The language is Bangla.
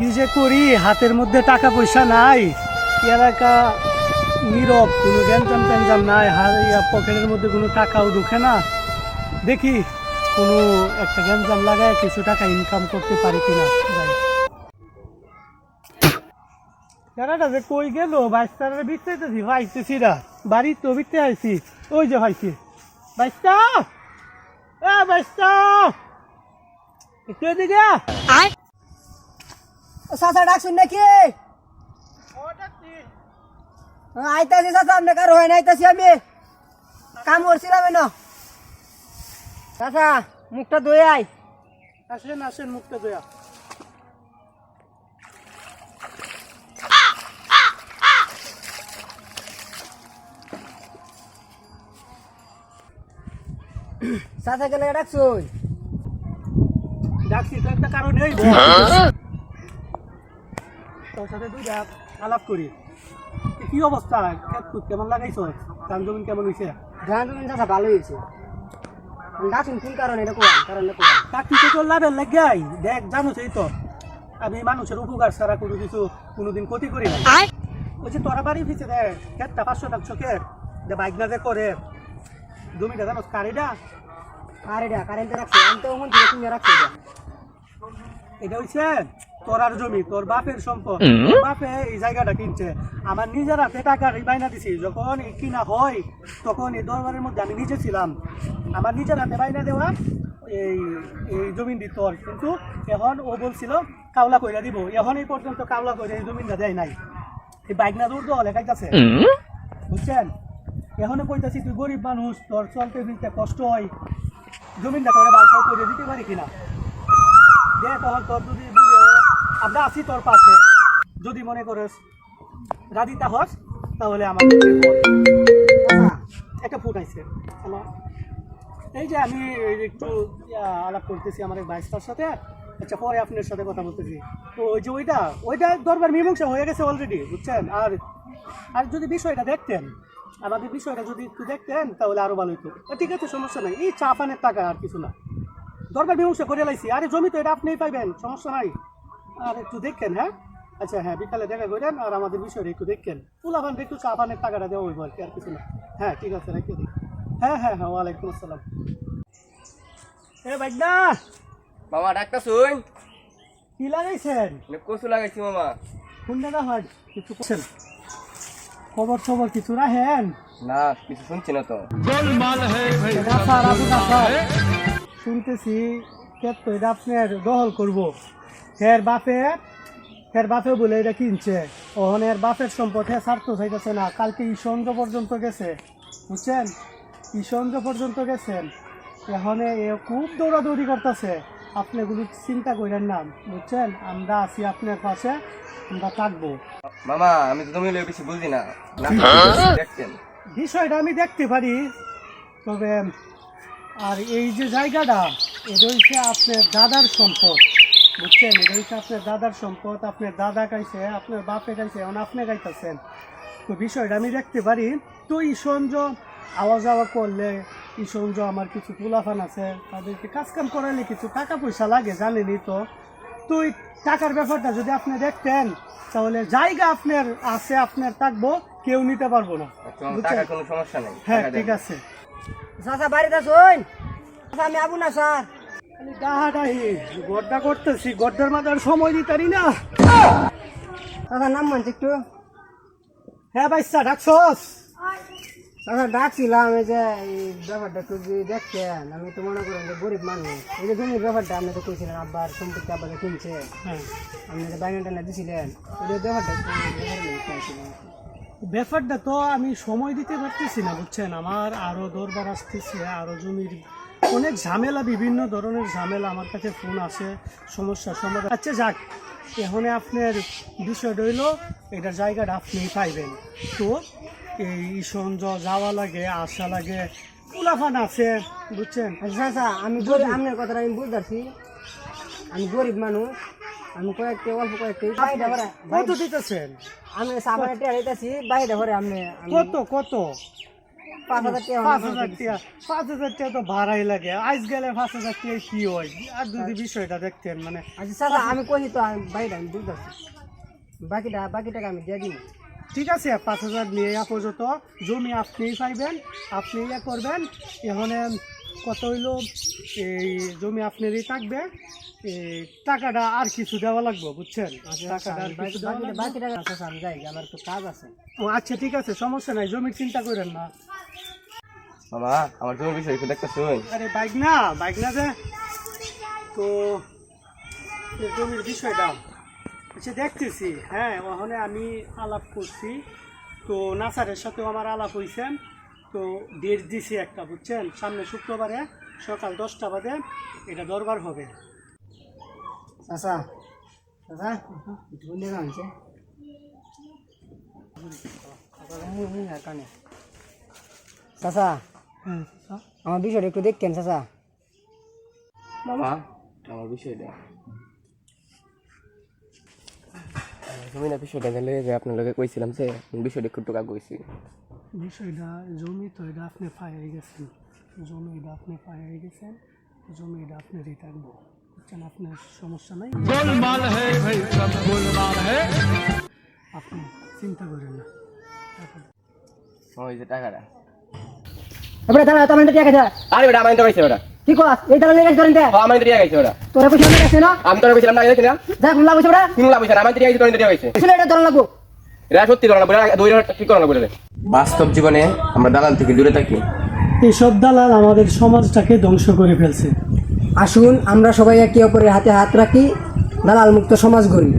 কি যে করি? হাতের মধ্যে টাকা পয়সা নাই। এলাকা নীরব, কোনো গ্যাঞ্জাম ট্যাঞ্জাম নাই। হার পকেটের মধ্যে কোনো টাকাও ঢুকে না। দেখি কোনো একটা গ্যাঞ্জাম লাগায় কিছু টাকা ইনকাম করতে পারি কিনা যে কই গেল? বাইশটারে বিচতেছি ভাইতেছি না। বাড়ি তো বিতে আইছি। ওই যে ভাইছি বাইশটা! এ বাইশটা! একটু এদিকে চাচা ডাকছুন নাকি? আইতাছি চাচা আপনি কারও হয় না আইতাছি আমি। কাম করছিলাম না চাচা মুখটা ধুয়ে আই আসেন আসেন মুক্ত দয়া চাচা গেলে ডাকছুন ডাকছি তো একটা কারণ এই তোর সাথে দুইটা আলাপ করি। কি অবস্থা? ক্ষেত কেমন লাগাইছ? ধান জমিন কেমন হয়েছে ধান তুমি চাচা ভালো হয়েছে ডাকছুন কোন কারণে এটা কোন কারণে কোন চাকরি তো তোর লাভের লাগাই। দেখ জানো সেই তো। আমি মানুষের উপকার ছাড়া কোনো কিছু কোনোদিন ক্ষতি করি না ওই যে তোরা বাড়ি ফিসে দেখ ক্ষেতটা পাঁচশো টাকশো ক্ষেত যে বাইক না যে করে। জমিটা জানো কারিটা কারেন্ট কারেন্টে রাখছি। আমি তো মন থেকে তুমি রাখছি এটা। হচ্ছে তোরার জমি তোর বাপের সম্পদ। তোর বাপে এই জায়গাটা কিনছে। আমার নিজের হাতে টাকা বাইনা দিছি। যখন কিনা হয় তখন এই দরবারের মধ্যে আমি নিজে ছিলাম। আমার নিজের হাতে বাইনা দেওয়া এই এই জমিন দিত কিন্তু এখন ও বলছিল কাওলা কইরা দিব। এখন এই পর্যন্ত কাওলা কইরা এই জমিনটা দেয় নাই। এই বাইক না দূর দলে কাইতাছে বুঝছেন? এখনও কইতাছি তুই গরিব মানুষ তোর চলতে ফিরতে কষ্ট হয়। জমিনটা করে বালসাও করে দিতে পারি কিনা? দে তখন তোর যদি আমরা আছি তোর পাশে। যদি মনে করিস রাধিতা হস, তাহলে আমাকে একটা ফুট আইছে। এই যে আমি একটু আলাপ করতেছি আমার বাইশটার সাথে। আচ্ছা পরে আপনার সাথে কথা বলতেছি। তো ওই যে ওইটা ওইটা দরবার মীমাংসা হয়ে গেছে অলরেডি বুঝছেন? আর আর যদি বিষয়টা দেখতেন, আমাদের বিষয়টা যদি একটু দেখতেন, তাহলে আরও ভালো হতো ঠিক আছে, সমস্যা নাই। এই চা টাকা আর কিছু না। দরবার মীমাংসা করে লাইছি। আরে জমি তো এটা আপনিই পাইবেন, সমস্যা নাই। আর একটু দেখেন হ্যাঁ? আচ্ছা হ্যাঁ বিকালে দেখা করেন আর আমাদের বিষয়টা একটু দেখেন। পুলাভান একটু চা পানের টাকাটা দেওয়া হইব আর কি আর কিছু না। হ্যাঁ ঠিক আছে রেখে দিই। হ্যাঁ হ্যাঁ হ্যাঁ ওয়ালাইকুম আসসালাম। এ বাইদা মামা ডাক্তার শুন কি লাগাইছেন? কচু লাগাইছি মামা। কোন জায়গা হয়? কিছু করছেন খবর খবর কিছু রাখেন? না কিছু শুনছি না তো। শুনতেছি। ক্ষেত তো এটা আপনার দখল করব। হের বাপে হের বাপে বলে এটা কিনছে। ওহন এর বাপের সম্পদ হ্যাঁ তো চাইতেছে না। কালকে ঈশন্দ্র পর্যন্ত গেছে। বুঝছেন? ঈশন্দ্র পর্যন্ত গেছেন এখানে এ খুব দৌড়াদৌড়ি করতেছে। আপনি এগুলো চিন্তা করেন না। বুঝছেন? আমরা আছি আপনার পাশে আমরা থাকব। মামা আমি তো তুমি বেশি বুঝি না। না দেখছেন? বিষয়টা আমি দেখতে পারি। তবে আর এই যে জায়গাটা এটা হচ্ছে আপনার দাদার সম্পদ। বুঝছেন? এটা হচ্ছে আপনার দাদার সম্পদ আপনার দাদা গাইছে আপনার বাপে গাইছে এখন আপনি গাইতেছেন। তো বিষয়টা আমি দেখতে পারি তো ঈশঞ্জ আওয়া যাওয়া করলে ঈশঞ্জ আমার কিছু তুলাফান আছে তাদেরকে কাজকাম করালে কিছু টাকা পয়সা লাগে জানেনই তো। তো এই টাকার ব্যাপারটা যদি আপনি দেখতেন তাহলে জায়গা আপনার আছে আপনার থাকব কেউ নিতে পারব না। আচ্ছা, বুঝছেন? হ্যাঁ ঠিক আছে। চাচা বাড়িতে শুন আমি আবু না স্যার খালি ডাহাডাহি গড্ডা করতেছি গড্ডার মাঝে আর সময় দিতারি না। চাচা নাম মানছি একটু। হ্যাঁ বাইসা ডাকছস চাচা ডাকছিলাম এই যে এই ব্যাপারটা একটু যদি দেখছেন আমি তো মনে করেন যে গরিব মানুষ। এই যে জমির ব্যাপারটা আপনি তো কইছিলেন আব্বার সম্পত্তি আব্বা যে কিনছে। হ্যাঁ। আপনি যে বাইনা টানা দিছিলেন ওই ব্যাপারটা ব্যাপারটা তো আমি সময় দিতে পারতেছি না বুঝছেন? আমার আরও দরবার আসতেছে আরও জমির অনেক ঝামেলা বিভিন্ন ধরনের ঝামেলা আমার কাছে ফোন আসে সমস্যার সমাধান। আচ্ছা যাক এখন আপনার বিষয়টা হইল এটার জায়গাটা আপনি পাইবেন। তো এই সঞ্জ যাওয়া লাগে আসা লাগে কুলাফান আছে বুঝছেন? আচ্ছা চাচা আমি আপনার কথাটা আমি বুঝতে পারছি আমি গরিব মানুষ আমি কয়েকটি অল্প কয়েকটি কত দিতেছেন? আমি হইতাছি বাইরে আপনি আমি কত কত? পাঁচ হাজার পাঁচ হাজার পাঁচ হাজার তো ভাড়াই লাগে। আজ গেলে পাঁচ হাজার কি হয়? আর যদি বিষয়টা দেখতেন মানে আচ্ছা চাচা আমি তো বাইরে আমি বাকিটা বাকি টাকা আমি দিয়ে ঠিক আছে পাঁচ হাজার নিয়ে আপাতত। জমি আপনিই পাইবেন আপনি ইয়ে করবেন। এখানে কত হইল? এই জমি আপনারই থাকবে। টাকাটা আর কিছু দেওয়া লাগবে বুঝছেন? আমার কাজ আছে। ও আচ্ছা ঠিক আছে সমস্যা নাই জমির চিন্তা করেন না। মামা আমার জমির বিষয় একটু আরে বাইক না বাইক না যে তো জমির বিষয়টা। আচ্ছা দেখতেছি। হ্যাঁ ওখানে আমি আলাপ করছি। তো নাসারের সাথেও আমার আলাপ হয়েছে তো ডেট দিছি একটা বুঝছেন? সামনে শুক্রবারে সকাল দশটা বাজে এটা দরবার হবে। আনছে। চাচা হ্যাঁ আমার বিষয়টা একটু দেখতেন চাচা। মামা আমার বিষয়টা। জমিনা বিষয়টা গেলে যে আপনার লগে কইছিলাম যে বিষয়টা একটু টাকা কইছি। বিষয়টা জমি তো এটা আপনি পায়ে গেছেন। জমি এটা আপনি পায়ে গেছেন জমি এটা আপনারই থাকব বুঝছেন? আপনার সমস্যা নাই। আপনি চিন্তা করেন না। ওই যে টাকাটা। এবারে দাঁড়া তোমার টাকা গেছে। আরে বেটা আমি তো কইছি ওটা কি কস? এই দাঁড়া লেগে করেন দে হ্যাঁ আমি তো টাকা কইছি ওটা তোরা পয়সা আমার কাছে না? আমি তোর কইছিলাম না গেছি না। যা কোন লাগবে ওরা তিন লাখ পয়সা আমি তো টাকা কইছি তোর টাকা কইছি এটা ধরা লাগবো। এটা সত্যি করো না দুই ঠিক করো বাস্তব জীবনে আমরা দালাল থেকে দূরে থাকি? এসব দালাল আমাদের সমাজটাকে ধ্বংস করে ফেলছে। আসুন আমরা সবাই একে অপরের হাতে হাত রাখি দালাল মুক্ত সমাজ গড়ি।